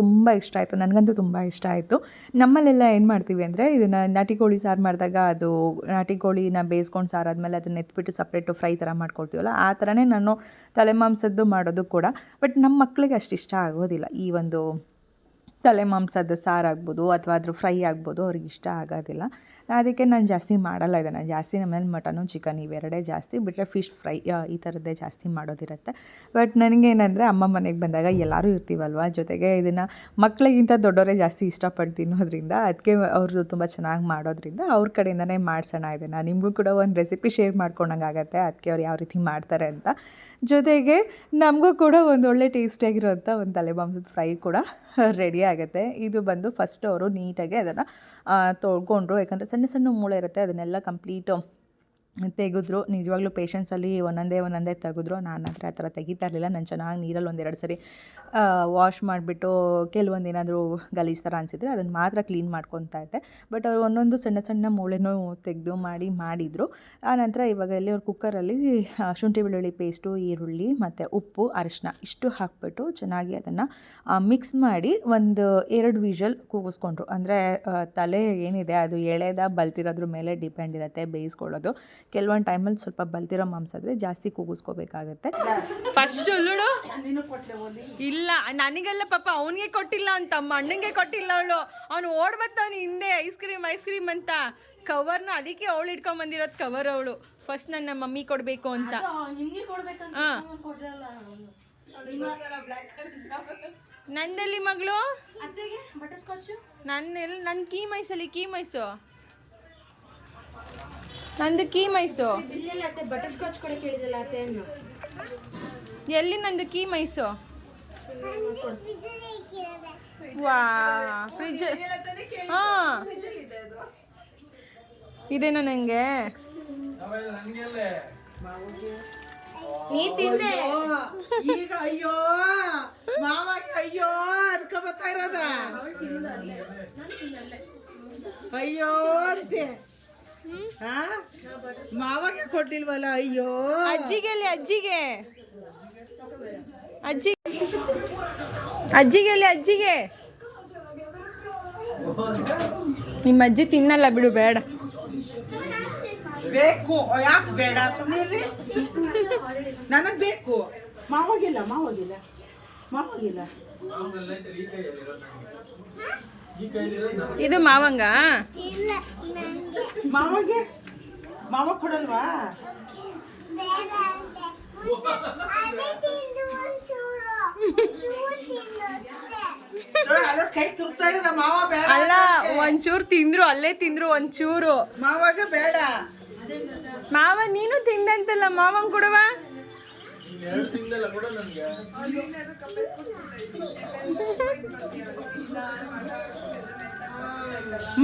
ತುಂಬ ಇಷ್ಟ ಆಯಿತು. ನನಗಂತೂ ತುಂಬ ಇಷ್ಟ ಆಯಿತು. ನಮ್ಮಲ್ಲೆಲ್ಲ ಏನು ಮಾಡ್ತೀವಿ ಅಂದರೆ ಇದನ್ನು ನಾಟಿ ಕೋಳಿ ಸಾರು ಮಾಡಿದಾಗ ಅದು ನಾಟಿ ಕೋಳಿನ ಬೇಯಿಸ್ಕೊಂಡು ಸಾರಾದ್ಮೇಲೆ ಅದನ್ನ ಎತ್ಬಿಟ್ಟು ಸಪ್ರೇಟು ಫ್ರೈ ಥರ ಮಾಡ್ಕೊಳ್ತೀವಲ್ಲ, ಆ ಥರನೇ ನಾನು ತಲೆ ಮಾಂಸದ್ದು ಮಾಡೋದು ಕೂಡ. ಬಟ್ ನಮ್ಮ ಮಕ್ಕಳಿಗೆ ಅಷ್ಟು ಇಷ್ಟ ಆಗೋದಿಲ್ಲ. ಈ ಒಂದು ತಲೆ ಮಾಂಸದ ಸಾರಾಗ್ಬೋದು ಅಥವಾ ಅದ್ರ ಫ್ರೈ ಆಗ್ಬೋದು, ಅವ್ರಿಗೆ ಇಷ್ಟ ಆಗೋದಿಲ್ಲ. ಅದಕ್ಕೆ ನಾನು ಜಾಸ್ತಿ ಮಾಡಲ್ಲ ಇದನ್ನು ಜಾಸ್ತಿ ನಮ್ಮಲ್ಲಿ ಮಟನು, ಚಿಕನ್ ಇವೆರಡೇ ಜಾಸ್ತಿ. ಬಿಟ್ಟರೆ ಫಿಶ್ ಫ್ರೈ ಈ ಥರದ್ದೇ ಜಾಸ್ತಿ ಮಾಡೋದಿರುತ್ತೆ. ಬಟ್ ನನಗೇನಂದರೆ ಅಮ್ಮ ಮನೆಗೆ ಬಂದಾಗ ಎಲ್ಲರೂ ಇರ್ತೀವಲ್ವ? ಜೊತೆಗೆ ಇದನ್ನು ಮಕ್ಕಳಿಗಿಂತ ದೊಡ್ಡವರೇ ಜಾಸ್ತಿ ಇಷ್ಟಪಟ್ಟು ತಿನ್ನೋದ್ರಿಂದ ಅದಕ್ಕೆ ಅವ್ರದ್ದು ತುಂಬ ಚೆನ್ನಾಗಿ ಮಾಡೋದ್ರಿಂದ ಅವ್ರ ಕಡೆಯಿಂದನೇ ಮಾಡಿಸೋಣ ಇದನ್ನು. ನಿಮಗೂ ಕೂಡ ಒಂದು ರೆಸಿಪಿ ಶೇರ್ ಮಾಡ್ಕೊಂಡಂಗೆ ಆಗುತ್ತೆ ಅದಕ್ಕೆ ಅವ್ರು ಯಾವ ರೀತಿ ಮಾಡ್ತಾರೆ ಅಂತ. ಜೊತೆಗೆ ನಮಗೂ ಕೂಡ ಒಂದು ಒಳ್ಳೆ ಟೇಸ್ಟಿಯಾಗಿರೋಂಥ ಒಂದು ತಲೆ ಮಾಂಸದ ಫ್ರೈ ಕೂಡ ರೆಡಿ ಆಗುತ್ತೆ. ಇದು ಬಂದು ಫಸ್ಟ್ ಅವರು ನೀಟಾಗಿ ಅದನ್ನು ತೊಳ್ಕೊಂಡ್ರು ಯಾಕಂದರೆ ಸಣ್ಣ ಸಣ್ಣ ಮೂಳೆ ಇರುತ್ತೆ, ಅದನ್ನೆಲ್ಲ ಕಂಪ್ಲೀಟು ತೆಗೆದ್ರು. ನಿಜವಾಗ್ಲೂ ಪೇಷನ್ಸಲ್ಲಿ ಒಂದೊಂದೇ ಒಂದೊಂದೇ ತೆಗೆದ್ರು. ನಾನು ಹತ್ರ ಆ ಥರ ತೆಗಿತಾ ಇರಲಿಲ್ಲ. ನಾನು ಚೆನ್ನಾಗಿ ನೀರಲ್ಲಿ ಒಂದೆರಡು ಸರಿ ವಾಶ್ ಮಾಡಿಬಿಟ್ಟು ಕೆಲವೊಂದು ಏನಾದರೂ ಗಲೀಜು ಥರ ಅನಿಸಿದ್ರೆ ಅದನ್ನು ಮಾತ್ರ ಕ್ಲೀನ್ ಮಾಡ್ಕೊತಾ ಇದ್ದೆ. ಬಟ್ ಅವ್ರು ಒಂದೊಂದು ಸಣ್ಣ ಸಣ್ಣ ಮೂಳೆನೂ ತೆಗೆದು ಮಾಡಿ ಮಾಡಿದರು. ಆನಂತರ ಇವಾಗ ಇಲ್ಲಿ ಅವ್ರು ಕುಕ್ಕರಲ್ಲಿ ಶುಂಠಿ ಬೆಳ್ಳುಳ್ಳಿ ಪೇಸ್ಟು ಈರುಳ್ಳಿ ಮತ್ತು ಉಪ್ಪು ಅರಿಶಿನ ಇಷ್ಟು ಹಾಕ್ಬಿಟ್ಟು ಚೆನ್ನಾಗಿ ಅದನ್ನು ಮಿಕ್ಸ್ ಮಾಡಿ ಒಂದು ಎರಡು ವಿಷಲ್ ಕೂಗಿಸ್ಕೊಂಡ್ರು. ಅಂದರೆ ತಲೆ ಏನಿದೆ ಅದು ಎಳೆದ, ಬಲ್ತಿರೋದ್ರ ಮೇಲೆ ಡಿಪೆಂಡ್ ಇರುತ್ತೆ, ಬೇಯಿಸ್ಕೊಳ್ಳೋದು. ಕೆಲವೊಂದು ಟೈಮಲ್ಲಿ ಸ್ವಲ್ಪ ಬಲ್ತಿರೋ ಮಾಂಸ ಆದರೆ ಜಾಸ್ತಿ ಕೂಗಿಸ್ಕೋಬೇಕಾಗತ್ತೆ. ಫಸ್ಟ್ ಓದಿ ಇಲ್ಲ ನನಗೆಲ್ಲ ಪಾಪ ಅವನಿಗೆ ಕೊಟ್ಟಿಲ್ಲ ಅಂತ ತಮ್ಮ ಅಣ್ಣಂಗೆ ಕೊಟ್ಟಿಲ್ಲ ಅವಳು. ಅವನು ಓಡ್ ಬರ್ತಾವನು ಹಿಂದೆ ಐಸ್ ಕ್ರೀಮ್ ಐಸ್ ಕ್ರೀಮ್ ಅಂತ. ಕವರ್ನ ಅದಕ್ಕೆ ಅವಳು ಇಟ್ಕೊಂಡ್ ಬಂದಿರೋದು ಕವರ್ ಅವಳು. ಫಸ್ಟ್ ನನ್ನ ಮಮ್ಮಿ ಕೊಡಬೇಕು ಅಂತ. ಹಾಂ. ನಂದಲ್ಲಿ ಮಗಳು? ಅತ್ತೆಗೆ ಬಟರ್ ಸ್ಕಾಚ್ ನನ್ನ ಎಲ್ಲಿ ನನ್ನ ಕೀ ಮೈಸಲ್ಲಿ ಕೀ ಮೈಸು. ನಂದು ಕೀ ಮೈಸು ಎಲ್ಲಿ ನಂದು ಕೀ ಮೈಸು ವಾ ಫ್ರಿಜ್ ಹಾ. ಇದೇನಾ ನನಗೆ ನೀ ತಿಂದೆ. ಈಗ ಅಯ್ಯೋ, ಮಾವಾಗಿ ಅಯ್ಯೋ ಅನ್ಕೊ ಬರ್ತಾ ಇರೋದ. ಅಯ್ಯೋ ಅಂತೆ. ಮಾವಾಗೆ ಕೊಟ್ಟಿಲ್ವಲ್ಲ ಅಯ್ಯೋ. ಅಜ್ಜಿಗೆ ಅಲ್ಲಿ ಅಜ್ಜಿಗೆ. ಅಜ್ಜಿ ಅಜ್ಜಿಗೆ ಅಲ್ಲಿ ಅಜ್ಜಿಗೆ. ನಿಮ್ಮ ಅಜ್ಜಿ ತಿನ್ನಲ್ಲ ಬಿಡು ಬೇಡ. ಬೇಕು. ಯಾಕೆ ಬೇಡ? ಸುಮ್ಮನೆ ನನಗೆ ಬೇಕು. ಮಾವಾಗಿಲ್ಲ ಮಾವಾಗಿಲ್ಲ. ಮಾವಾಗಿಲ್ಲ. ಇದು ಮಾವಂಗ? ಮಾವಗೆ? ಮಾವ ಕೊಡಲ್ವಾ? ಅಲ್ಲ ಒಂಚೂರು ತಿಂದ್ರು ಅಲ್ಲೇ ತಿಂದ್ರು ಒಂಚೂರು. ಮಾವಾಗ ಬೇಡ. ಮಾವ ನೀನು ತಿಂದಂತಲ್ಲ ಮಾವಂಗ್ ಕೊಡುವ?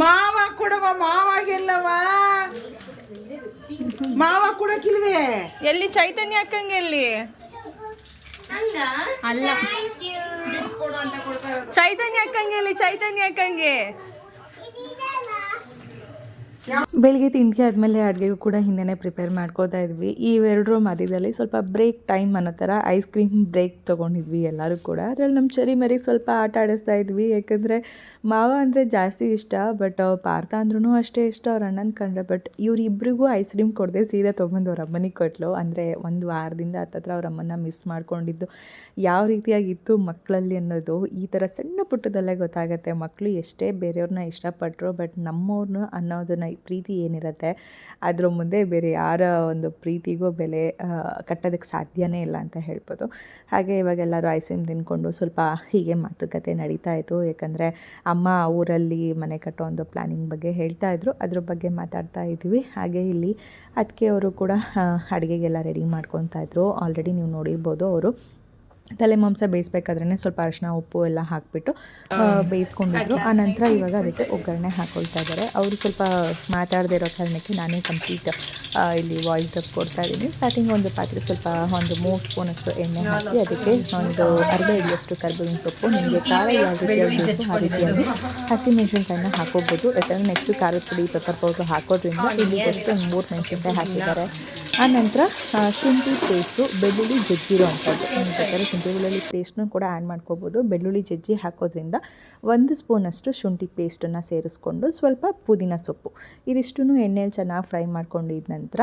ಮಾವ ಕೊಡವ ಮಾವಾಗಿಲ್ಲವಾ ಮಾವ ಕೊಡಕ್ಕಿಲ್ವೇ? ಎಲ್ಲಿ ಚೈತನ್ಯ ಅಕ್ಕಂಗೆ ಎಲ್ಲಿ? ಅಲ್ಲ ಚೈತನ್ಯ ಅಕ್ಕಂಗೆ ಎಲ್ಲಿ ಚೈತನ್ಯ ಅಕ್ಕಂಗೆ? ಬೆಳಿಗ್ಗೆ ತಿಂಡಿ ಆದಮೇಲೆ ಅಡುಗೆಗೂ ಕೂಡ ಹಿಂದೆನೇ ಪ್ರಿಪೇರ್ ಮಾಡ್ಕೋತಾ ಇದ್ವಿ. ಇವೆರಡರ ಮಧ್ಯದಲ್ಲಿ ಸ್ವಲ್ಪ ಬ್ರೇಕ್ ಟೈಮ್ ಅನ್ನೋ ಥರ ಐಸ್ ಕ್ರೀಮ್ ಬ್ರೇಕ್ ತೊಗೊಂಡಿದ್ವಿ ಎಲ್ಲರೂ ಕೂಡ. ಅದರಲ್ಲಿ ನಮ್ಮ ಚರಿ ಮರಿ ಸ್ವಲ್ಪ ಆಟ ಆಡಿಸ್ತಾ ಇದ್ವಿ. ಯಾಕಂದರೆ ಮಾವ ಅಂದರೆ ಜಾಸ್ತಿ ಇಷ್ಟ ಬಟ್ ಪಾರ್ಥ ಅಂದ್ರೂ ಅಷ್ಟೇ ಇಷ್ಟ, ಅವ್ರ ಅಣ್ಣನ ಕಂಡ್ರೆ. ಬಟ್ ಇವರಿಬ್ಬರಿಗೂ ಐಸ್ ಕ್ರೀಮ್ ಕೊಡದೆ ಸೀದಾ ತೊಗೊಂಡು ಅವ್ರ ಅಮ್ಮನಿಗೆ ಕೊಟ್ಲು. ಅಂದರೆ ಒಂದು ವಾರದಿಂದ ಹತ್ತತ್ರ ಅವ್ರ ಅಮ್ಮನ ಮಿಸ್ ಮಾಡ್ಕೊಂಡಿದ್ದು. ಯಾವ ರೀತಿಯಾಗಿತ್ತು ಮಕ್ಕಳಲ್ಲಿ ಅನ್ನೋದು ಈ ಥರ ಸಣ್ಣ ಪುಟ್ಟದಲ್ಲೇ ಗೊತ್ತಾಗುತ್ತೆ. ಮಕ್ಕಳು ಎಷ್ಟೇ ಬೇರೆಯವ್ರನ್ನ ಇಷ್ಟಪಟ್ಟರು ಬಟ್ ನಮ್ಮವ್ರನ್ನ ಅನ್ನೋದನ್ನ ಪ್ರೀತಿ ಏನಿರುತ್ತೆ, ಅದ್ರ ಮುಂದೆ ಬೇರೆ ಯಾರ ಒಂದು ಪ್ರೀತಿಗೂ ಬೆಲೆ ಕಟ್ಟೋದಕ್ಕೆ ಸಾಧ್ಯನೇ ಇಲ್ಲ ಅಂತ ಹೇಳ್ಬೋದು. ಹಾಗೆ ಇವಾಗೆಲ್ಲರೂ ಐಸ್ ಕ್ರೀಮ್ ತಿನ್ಕೊಂಡು ಸ್ವಲ್ಪ ಹೀಗೆ ಮಾತುಕತೆ ನಡೀತಾ ಇತ್ತು. ಯಾಕಂದರೆ ಅಮ್ಮ ಊರಲ್ಲಿ ಮನೆ ಕಟ್ಟೋ ಒಂದು ಪ್ಲ್ಯಾನಿಂಗ್ ಬಗ್ಗೆ ಹೇಳ್ತಾ ಇದ್ರು. ಅದ್ರ ಬಗ್ಗೆ ಮಾತಾಡ್ತಾ ಇದ್ವಿ ಹಾಗೆ ಇಲ್ಲಿ ಅದಕ್ಕೆ ಅವರು ಕೂಡ ಅಡುಗೆಗೆಲ್ಲ ರೆಡಿ ಮಾಡ್ಕೊತಾ ಇದ್ರು. ಆಲ್ರೆಡಿ ನೀವು ನೋಡಿರ್ಬೋದು ಅವರು. ತಲೆ ಮಾಂಸ ಬೇಯಿಸ್ಬೇಕಾದ್ರೆ ಸ್ವಲ್ಪ ಅರಿಶಿನ ಉಪ್ಪು ಎಲ್ಲ ಹಾಕಿಬಿಟ್ಟು ಬೇಯಿಸ್ಕೊಂಡಿದ್ರು ಆ ನಂತರ ಇವಾಗ ಅದಕ್ಕೆ ಒಗ್ಗರಣೆ ಹಾಕೊಳ್ತಾ ಇದ್ದಾರೆ. ಅವರು ಸ್ವಲ್ಪ ಮಾತಾಡದೇ ಇರೋ ಕಾರಣಕ್ಕೆ ನಾನೇ ಕಂಪ್ಲೀಟ್ ಇಲ್ಲಿ ವಾಯ್ಸ್ ಅಪ್ ಕೊಡ್ತಾ ಇದ್ದೀನಿ. ಸ್ಟಾರ್ಟಿಂಗ್ ಒಂದು ಪಾತ್ರೆ ಸ್ವಲ್ಪ ಒಂದು ಮೂರು ಸ್ಪೂನಷ್ಟು ಎಣ್ಣೆ ಹಾಕಿ ಅದಕ್ಕೆ ಒಂದು ಅರ್ಧ ಇಡಿಯಷ್ಟು ಕರ್ಬೇವಿನ ಸೊಪ್ಪು ನಿಮಗೆ ಖಾರ ಯಾವ ಆ ರೀತಿಯಾಗಿ ಹಸಿಮೆಣಸಿನ್ಕಾಯಿನ ಹಾಕೋಬೋದು. ಯಾಕಂದರೆ ನೆಕ್ಸ್ಟ್ ಖಾರದ ಪುಡಿ ಪೆಪ್ಪರ್ ಪೌಡ್ರ್ ಹಾಕೋದ್ರಿಂದ ಇಲ್ಲಿ ಜಸ್ಟ್ ಮೂರು ಮೆಣಸಿನ್ಕಾಯಿ ಹಾಕಿದ್ದಾರೆ. ಆ ನಂತರ ಶುಂಠಿ ಪೇಸ್ಟು ಬೆಳ್ಳುಳ್ಳಿ ಜಜ್ಜಿರೋ ಅಂಥದ್ದು ನಿಮ್ಮ ಪ್ರಕಾರ ಶುಂಠಿ ಬೆಳ್ಳುಳ್ಳಿ ಪೇಸ್ಟ್ನೂ ಕೂಡ ಆ್ಯಡ್ ಮಾಡ್ಕೋಬೋದು. ಬೆಳ್ಳುಳ್ಳಿ ಜಜ್ಜಿ ಹಾಕೋದ್ರಿಂದ ಒಂದು ಸ್ಪೂನಷ್ಟು ಶುಂಠಿ ಪೇಸ್ಟನ್ನು ಸೇರಿಸ್ಕೊಂಡು ಸ್ವಲ್ಪ ಪುದೀನ ಸೊಪ್ಪು. ಇದಿಷ್ಟು ಎಣ್ಣೆಯಲ್ಲಿ ಚೆನ್ನಾಗಿ ಫ್ರೈ ಮಾಡ್ಕೊಂಡಿದ ನಂತರ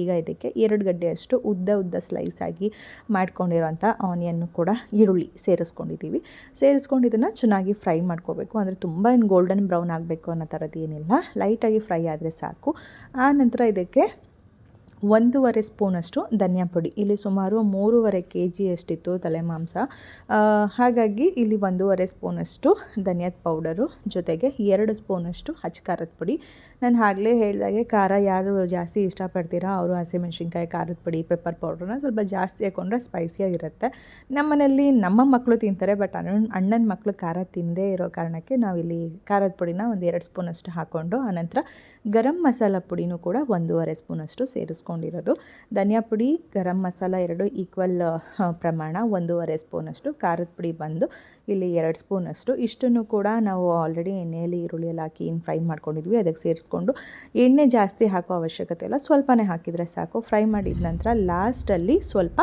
ಈಗ ಇದಕ್ಕೆ ಎರಡು ಗಡ್ಡೆಯಷ್ಟು ಉದ್ದ ಉದ್ದ ಸ್ಲೈಸ್ ಆಗಿ ಮಾಡ್ಕೊಂಡಿರೋಂಥ ಆನಿಯನ್ನು ಕೂಡ ಈರುಳ್ಳಿ ಸೇರಿಸ್ಕೊಂಡಿದ್ದೀವಿ ಸೇರಿಸ್ಕೊಂಡು ಇದನ್ನು ಚೆನ್ನಾಗಿ ಫ್ರೈ ಮಾಡ್ಕೋಬೇಕು. ಅಂದರೆ ತುಂಬ ಏನು ಗೋಲ್ಡನ್ ಬ್ರೌನ್ ಆಗಬೇಕು ಅನ್ನೋ ಥರದ್ದು ಏನಿಲ್ಲ. ಲೈಟಾಗಿ ಫ್ರೈ ಆದರೆ ಸಾಕು. ಆ ನಂತರ ಇದಕ್ಕೆ ಒಂದೂವರೆ ಸ್ಪೂನಷ್ಟು ಧನಿಯಾ ಪುಡಿ. ಇಲ್ಲಿ ಸುಮಾರು ಮೂರುವರೆ ಕೆ ಜಿಯಷ್ಟಿತ್ತು ತಲೆ ಮಾಂಸ ಹಾಗಾಗಿ ಇಲ್ಲಿ ಒಂದೂವರೆ ಸ್ಪೂನಷ್ಟು ಧನಿಯಾದ ಪೌಡರು ಜೊತೆಗೆ ಎರಡು ಸ್ಪೂನಷ್ಟು ಹಚ್ಚ ಖಾರದ ಪುಡಿ. ನಾನು ಆಗಲೇ ಹೇಳಿದಾಗೆ ಖಾರ ಯಾರು ಜಾಸ್ತಿ ಇಷ್ಟಪಡ್ತೀರಾ ಅವರು ಹಸಿಮೆಣ್ಸಿನ್ಕಾಯಿ, ಖಾರದ ಪುಡಿ ಪೆಪ್ಪರ್ ಪೌಡ್ರನ್ನ ಸ್ವಲ್ಪ ಜಾಸ್ತಿ ಹಾಕೊಂಡ್ರೆ ಸ್ಪೈಸಿಯಾಗಿರುತ್ತೆ ನಮ್ಮನೇಲಿ ನಮ್ಮ ಮಕ್ಕಳು ತಿಂತಾರೆ ಬಟ್ ಅಣ್ಣ ಅಣ್ಣನ ಮಕ್ಕಳು ಖಾರ ತಿಂದೇ ಇರೋ ಕಾರಣಕ್ಕೆ ನಾವಿಲ್ಲಿ ಖಾರದ ಪುಡಿನ ಒಂದು ಎರಡು ಸ್ಪೂನಷ್ಟು ಹಾಕ್ಕೊಂಡು ಆನಂತರ ಗರಂ ಮಸಾಲ ಪುಡಿನೂ ಕೂಡ ಒಂದೂವರೆ ಸ್ಪೂನಷ್ಟು ಸೇರಿಸ್ಕೊಂಡಿರೋದು. ಧನಿಯಾ ಪುಡಿ, ಗರಂ ಮಸಾಲ ಎರಡು ಈಕ್ವಲ್ ಪ್ರಮಾಣ ಒಂದೂವರೆ ಸ್ಪೂನಷ್ಟು ಖಾರದ ಪುಡಿ ಬಂದು ಇಲ್ಲಿ ಎರಡು ಸ್ಪೂನಷ್ಟು ಇಷ್ಟನ್ನು ಕೂಡ ನಾವು ಆಲ್ರೆಡಿ ಎಣ್ಣೆಯಲ್ಲಿ ಈರುಳ್ಳಿ ಎಲ್ಲ ಹಾಕಿ ಏನು ಫ್ರೈ ಮಾಡ್ಕೊಂಡಿದ್ವಿ. ಅದಕ್ಕೆ ಸೇರಿಸ್ಕೊಂಡು ಎಣ್ಣೆ ಜಾಸ್ತಿ ಹಾಕೋ ಅವಶ್ಯಕತೆ ಇಲ್ಲ. ಸ್ವಲ್ಪನೇ ಹಾಕಿದರೆ ಸಾಕು. ಫ್ರೈ ಮಾಡಿದ ನಂತರ ಲಾಸ್ಟಲ್ಲಿ ಸ್ವಲ್ಪ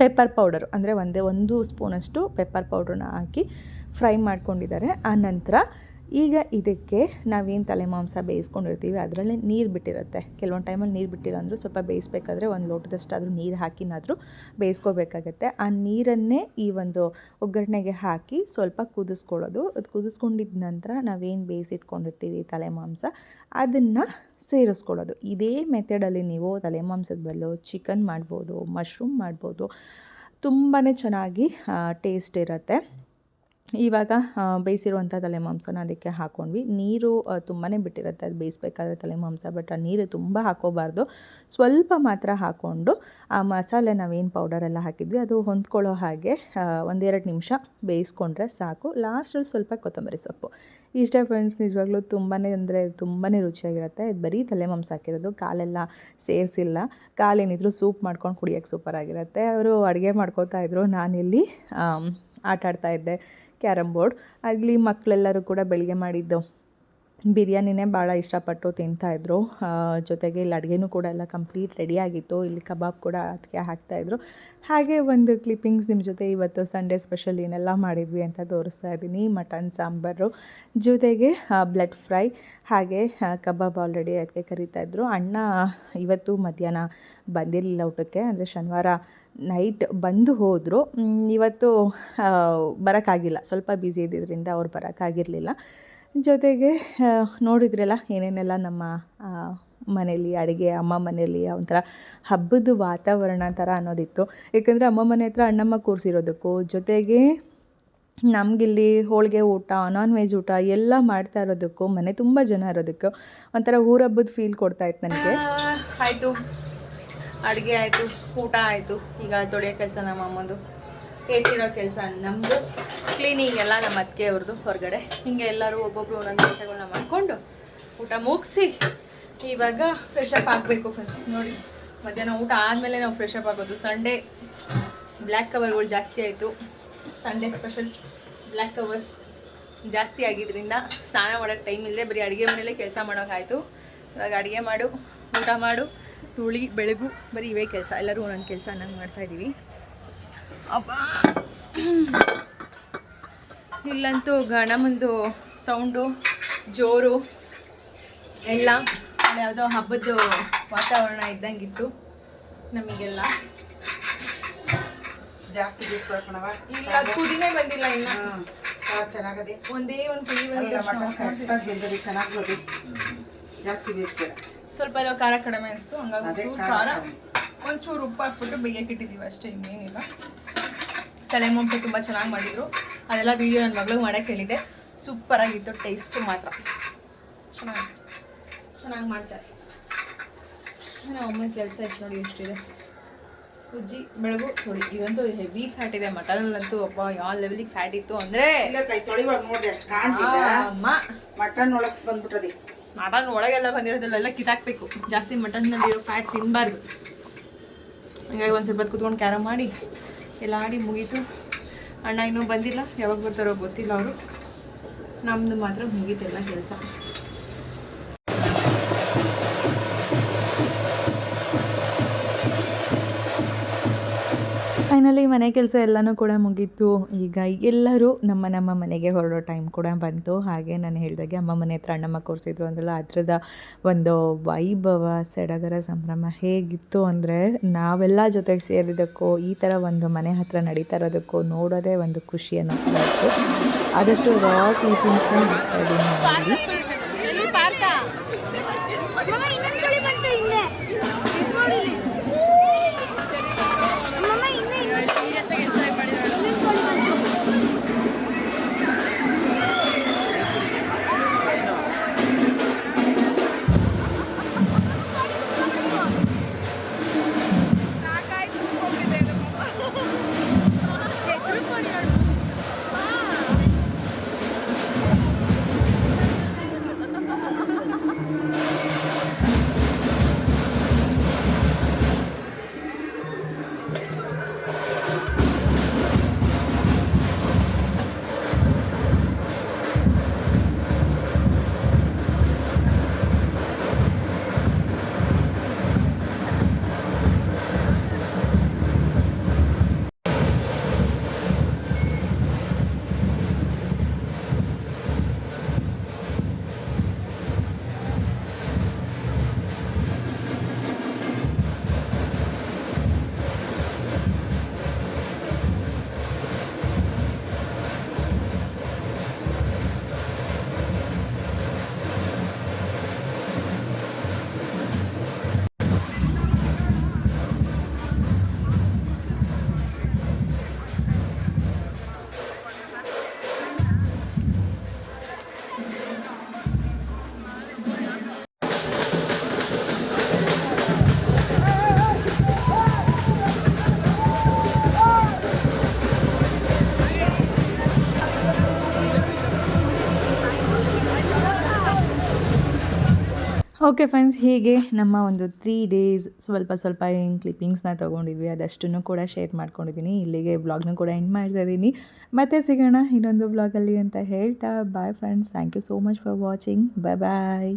ಪೆಪ್ಪರ್ ಪೌಡರು ಅಂದರೆ ಒಂದೇ ಒಂದು ಸ್ಪೂನಷ್ಟು ಪೆಪ್ಪರ್ ಪೌಡ್ರನ್ನ ಹಾಕಿ ಫ್ರೈ ಮಾಡ್ಕೊಂಡಿದ್ದಾರೆ. ಆ ನಂತರ ಈಗ ಇದಕ್ಕೆ ನಾವೇನು ತಲೆ ಮಾಂಸ ಬೇಯಿಸ್ಕೊಂಡಿರ್ತೀವಿ, ಅದರಲ್ಲಿ ನೀರು ಬಿಟ್ಟಿರುತ್ತೆ. ಕೆಲವೊಂದು ಟೈಮಲ್ಲಿ ನೀರು ಬಿಟ್ಟಿಲ್ಲ ಅಂದರೂ ಸ್ವಲ್ಪ ಬೇಯಿಸ್ಬೇಕಾದ್ರೆ ಒಂದು ಲೋಟದಷ್ಟಾದರೂ ನೀರು ಹಾಕಿನಾದರೂ ಬೇಯಿಸ್ಕೋಬೇಕಾಗತ್ತೆ. ಆ ನೀರನ್ನೇ ಈ ಒಂದು ಒಗ್ಗರಣೆಗೆ ಹಾಕಿ ಸ್ವಲ್ಪ ಕುದಿಸ್ಕೊಳ್ಳೋದು. ಅದು ಕುದಿಸ್ಕೊಂಡಿದ ನಂತರ ನಾವೇನು ಬೇಯಿಸಿಟ್ಕೊಂಡಿರ್ತೀವಿ ತಲೆ ಮಾಂಸ ಅದನ್ನು ಸೇರಿಸ್ಕೊಳ್ಳೋದು. ಇದೇ ಮೆಥಡಲ್ಲಿ ನೀವು ತಲೆ ಮಾಂಸದ ಬದಲು ಚಿಕನ್ ಮಾಡ್ಬೋದು, ಮಶ್ರೂಮ್ ಮಾಡ್ಬೋದು ತುಂಬಾ ಚೆನ್ನಾಗಿ ಟೇಸ್ಟ್ ಇರುತ್ತೆ. ಇವಾಗ ಬೇಯಿಸಿರುವಂಥ ತಲೆ ಮಾಂಸನ ಅದಕ್ಕೆ ಹಾಕೊಂಡ್ವಿ. ನೀರು ತುಂಬಾ ಬಿಟ್ಟಿರುತ್ತೆ. ಅದು ಬೇಯಿಸ್ಬೇಕಾದ್ರೆ ತಲೆ ಮಾಂಸ ಬಟ್ ಆ ನೀರು ತುಂಬ ಹಾಕೋಬಾರ್ದು. ಸ್ವಲ್ಪ ಮಾತ್ರ ಹಾಕ್ಕೊಂಡು ಆ ಮಸಾಲೆ ನಾವೇನು ಪೌಡರೆಲ್ಲ ಹಾಕಿದ್ವಿ, ಅದು ಹೊಂದ್ಕೊಳ್ಳೋ ಹಾಗೆ ಒಂದೆರಡು ನಿಮಿಷ ಬೇಯಿಸ್ಕೊಂಡ್ರೆ ಸಾಕು. ಲಾಸ್ಟಲ್ಲಿ ಸ್ವಲ್ಪ ಕೊತ್ತಂಬರಿ ಸೊಪ್ಪು. ಇಷ್ಟೇ ಫ್ರೆಂಡ್ಸ್ ನಿಜವಾಗ್ಲೂ ತುಂಬಾ ಅಂದರೆ ತುಂಬಾ ರುಚಿಯಾಗಿರುತ್ತೆ. ಇದು ಬರೀ ತಲೆ ಮಾಂಸ ಹಾಕಿರೋದು, ಕಾಲೆಲ್ಲ ಸೇರಿಸಿಲ್ಲ. ಕಾಲೇನಿದ್ರು ಸೂಪ್ ಮಾಡ್ಕೊಂಡು ಕುಡಿಯೋಕ್ಕೆ ಸೂಪರ್ ಆಗಿರುತ್ತೆ. ಅವರು ಅಡುಗೆ ಮಾಡ್ಕೋತಾ ಇದ್ರು. ನಾನಿಲ್ಲಿ ಆಟ ಆಡ್ತಾ ಇದ್ದೆ. Carrom board. ಆಗಲಿ ಮಕ್ಕಳೆಲ್ಲರೂ ಕೂಡ ಬೆಳಿಗ್ಗೆ ಮಾಡಿದ್ದು ಬಿರಿಯಾನಿನೇ ಭಾಳ ಇಷ್ಟಪಟ್ಟು ತಿಂತಾಯಿದ್ರು ಜೊತೆಗೆ ಇಲ್ಲಿ ಅಡುಗೆನೂ ಕೂಡ ಎಲ್ಲ ಕಂಪ್ಲೀಟ್ ರೆಡಿಯಾಗಿತ್ತು ಇಲ್ಲಿ ಕಬಾಬ್ ಕೂಡ ಅದಕ್ಕೆ ಹಾಕ್ತಾಯಿದ್ರು ಹಾಗೆ ಒಂದು ಕ್ಲಿಪ್ಪಿಂಗ್ಸ್ ನಿಮ್ಮ ಜೊತೆ ಇವತ್ತು ಸಂಡೇ ಸ್ಪೆಷಲ್ ಏನೆಲ್ಲ ಮಾಡಿದ್ವಿ ಅಂತ ತೋರಿಸ್ತಾ ಇದ್ದೀನಿ. ಮಟನ್, ಸಾಂಬಾರು, ಜೊತೆಗೆ ಬ್ಲಡ್ ಫ್ರೈ, ಹಾಗೆ ಕಬಾಬ್ ಆಲ್ರೆಡಿ ಅದಕ್ಕೆ ಕರಿತಾಯಿದ್ರು ಅಣ್ಣ ಇವತ್ತು ಮಧ್ಯಾಹ್ನ ಬಂದಿರಲಿಲ್ಲ ಊಟಕ್ಕೆ, ಅಂದರೆ ಶನಿವಾರ ನೈಟ್ ಬಂದು ಹೋದರು. ಇವತ್ತು ಬರೋಕ್ಕಾಗಿಲ್ಲ. ಸ್ವಲ್ಪ ಬ್ಯುಸಿ ಇದ್ದಿದ್ದರಿಂದ ಅವ್ರು ಬರೋಕ್ಕಾಗಿರಲಿಲ್ಲ. ಜೊತೆಗೆ ನೋಡಿದ್ರಲ್ಲ, ಏನೇನೆಲ್ಲ ನಮ್ಮ ಮನೇಲಿ, ಅಡುಗೆ, ಅಮ್ಮ ಮನೇಲಿ ಒಂಥರ ಹಬ್ಬದ ವಾತಾವರಣ ಥರ ಅನ್ನೋದಿತ್ತು. ಏಕೆಂದರೆ ಅಮ್ಮ ಮನೆ ಹತ್ರ ಅಣ್ಣಮ್ಮ ಕೂರಿಸಿರೋದಕ್ಕೂ, ಜೊತೆಗೆ ನಮಗಿಲ್ಲಿ ಹೋಳಿಗೆ ಊಟ ನಾನ್ ವೆಜ್ ಊಟ ಎಲ್ಲ ಮಾಡ್ತಾ ಇರೋದಕ್ಕೂ, ಮನೆ ತುಂಬ ಜನ ಇರೋದಕ್ಕೂ ಒಂಥರ ಊರಬ್ಬದ ಫೀಲ್ ಕೊಡ್ತಾ ಇತ್ತು ನನಗೆ. ಆಯಿತು. ಅಡುಗೆ ಆಯಿತು, ಊಟ ಆಯಿತು. ಈಗ ತೊಳೆಯೋ ಕೆಲಸ ನಮ್ಮ ಅಮ್ಮಂದು. ಏತಿಡೋ ಕೆಲಸ ನಮ್ಮದು ಕ್ಲೀನಿಂಗ್ ಎಲ್ಲ ನಮ್ಮ ಅತ್ತಿಗೆ ಅವ್ರದ್ದು ಹೊರಗಡೆ. ಹಿಂಗೆ ಎಲ್ಲರೂ ಒಬ್ಬೊಬ್ರು ಒಂದೊಂದು ಕೆಲಸಗಳನ್ನ ಮಾಡಿಕೊಂಡು ಊಟ ಮುಗಿಸಿ ಇವಾಗ ಫ್ರೆಶ್ ಅಪ್ ಆಗಬೇಕು ಫ್ರೆಂಡ್ಸ್ ನೋಡಿ, ಮಧ್ಯಾಹ್ನ ಊಟ ಆದಮೇಲೆ ನಾವು ಫ್ರೆಶಪ್ ಆಗೋದು. ಸಂಡೇ ಬ್ಲ್ಯಾಕ್ ಕವರ್ಗಳು ಜಾಸ್ತಿ ಆಯಿತು. ಸಂಡೇ ಸ್ಪೆಷಲ್ ಬ್ಲ್ಯಾಕ್ ಕವರ್ಸ್ ಜಾಸ್ತಿ ಆಗಿದ್ದರಿಂದ ಸ್ನಾನ ಮಾಡೋಕ್ಕೆ ಟೈಮ್ ಇಲ್ಲದೆ ಬರೀ ಅಡುಗೆ ಮನೇಲೆ ಕೆಲಸ ಮಾಡೋಕ್ಕಾಯಿತು ಇವಾಗ ಅಡುಗೆ ಮಾಡು, ಊಟ ಮಾಡು. ತುಳಿ ಬೆಳಗು ಬರೀ ಇವೇ ಕೆಲಸ. ಎಲ್ಲರೂ ಒಂದೊಂದು ಕೆಲಸ ನಂಗೆ ಮಾಡ್ತಾಯಿದ್ದೀವಿ ಅಬ್ಬಾ! ಇಲ್ಲಂತೂ ಗಣಮಂದು ಸೌಂಡು ಜೋರು ಎಲ್ಲ. ಯಾವುದೋ ಹಬ್ಬದ ವಾತಾವರಣ ಇದ್ದಂಗಿತ್ತು ನಮಗೆಲ್ಲ. ಜಾಸ್ತಿ ಇಲ್ಲ ಕುದಿನೇ ಬಂದಿಲ್ಲ ಇನ್ನು. ಚೆನ್ನಾಗದೆ. ಒಂದೇ ಒಂದು ಕುದಿ ಬಂದಿಲ್ಲ. ಚೆನ್ನಾಗಿ ಜಾಸ್ತಿ ಬೇಯಿಸ್ಬೇಡ ಸ್ವಲ್ಪ ಎಲ್ಲ ಖಾರ ಕಡಿಮೆ ಅನಿಸ್ತು ಹಂಗಾಗಿ ಒಂಚೂರು ಖಾರ ಒಂಚೂರು ಉಪ್ಪು ಹಾಕ್ಬಿಟ್ಟು ಬೇಯಕ್ಕೆ ಇಟ್ಟಿದ್ದೀವಿ ಅಷ್ಟೇ ಇನ್ನೇನಿಲ್ಲ. ತಲೆ ಮುಂಚೆ ತುಂಬ ಚೆನ್ನಾಗಿ ಮಾಡಿದರು. ಅದೆಲ್ಲ ವೀಡಿಯೋ ನನ್ನ ಮಗಳಿಗೆ ಮಾಡೋಕ್ಕೆ ಹೇಳಿದೆ ಸೂಪರಾಗಿತ್ತು ಟೇಸ್ಟ್ ಮಾತ್ರ. ಚೆನ್ನಾಗಿ ಚೆನ್ನಾಗಿ ಮಾಡ್ತಾರೆ. ನಮ್ಮ ಅಮ್ಮನ ಕೆಲಸ ಎಷ್ಟು ನೋಡಿ ಎಷ್ಟಿದೆ. ಉಜ್ಜಿ ಬೆಳಗು ತೊಳಿ ಇದಂತೂ ಹೆವಿ ಫ್ಯಾಟ್ ಇದೆ. ಮಟನಲ್ಲಂತೂ ಒಬ್ಬ ಯಾವ ಲೆವೆಲಿಗೆ ಫ್ಯಾಟ್ ಇತ್ತು ಅಂದರೆ ಮಟನ್ ಒಳಗೆ ಬಂದ್ಬಿಟ್ಟದೆ. ಮಟನ್ ಒಳಗೆಲ್ಲ ಬಂದಿರೋದೆಲ್ಲ ಕಿತ್ತಾಕ್ಬೇಕು. ಜಾಸ್ತಿ ಮಟನ್ನಲ್ಲಿರೋ ಫ್ಯಾಟ್ ತಿನ್ನಬಾರ್ದು ಹಂಗಾಗಿ ಒಂದು ಸ್ವಲ್ಪ ಕುತ್ಕೊಂಡು ಕ್ಯಾರ ಮಾಡಿ ಎಲ್ಲ ಆಡಿ ಮುಗೀತು. ಅಣ್ಣ ಇನ್ನೂ ಬಂದಿಲ್ಲ. ಯಾವಾಗ ಬರ್ತಾರೋ ಗೊತ್ತಿಲ್ಲ ಅವರು. ನಮ್ಮದು ಮಾತ್ರ ಮುಗೀತೆಲ್ಲ ಕೆಲಸ. ಫೈನಲಿ ಮನೆ ಕೆಲಸ ಎಲ್ಲನೂ ಕೂಡ ಮುಗೀತು. ಈಗ ಎಲ್ಲರೂ ನಮ್ಮ ನಮ್ಮ ಮನೆಗೆ ಹೊರಡೋ ಟೈಮ್ ಕೂಡ ಬಂತು. ಹಾಗೆ ನಾನು ಹೇಳಿದಾಗೆ ಅಮ್ಮ ಮನೆ ಹತ್ರ ಅಣ್ಣಮ್ಮ ಕೂರಿಸಿದ್ರು ಅಂದ್ರಲ್ಲ, ಅದರದ ಒಂದು ವೈಭವ, ಸಡಗರ ಸಂಭ್ರಮ ಹೇಗಿತ್ತು ಅಂದರೆ ನಾವೆಲ್ಲ ಜೊತೆಗೆ ಸೇರಿದ್ದಕ್ಕೂ ಈ ಥರ ಒಂದು ಮನೆ ಹತ್ರ ನಡೀತಾ ಇರೋದಕ್ಕೋ ನೋಡೋದೇ ಒಂದು ಖುಷಿ ಅನ್ನೋದು ಆದಷ್ಟು ರಾ ಕ್ಲಿಪಿಂಗ್ಸ್ನ ಓಕೆ ಫ್ರೆಂಡ್ಸ್ ಹೀಗೆ ನಮ್ಮ ಒಂದು ತ್ರೀ ಡೇಸ್ ಸ್ವಲ್ಪ ಸ್ವಲ್ಪ ಏನು ಕ್ಲಿಪ್ಪಿಂಗ್ಸ್ನ ತೊಗೊಂಡಿದ್ವಿ, ಅದಷ್ಟನ್ನು ಕೂಡ ಶೇರ್ ಮಾಡ್ಕೊಂಡಿದ್ದೀನಿ ಇಲ್ಲಿಗೆ ಬ್ಲಾಗ್ನ ಕೂಡ ಎಂಡ್ ಮಾಡ್ತಾ ಇದ್ದೀನಿ ಮತ್ತೆ ಸಿಗೋಣ ಇನ್ನೊಂದು ಬ್ಲಾಗಲ್ಲಿ ಅಂತ ಹೇಳ್ತಾ bye friends thank you so much for watching bye bye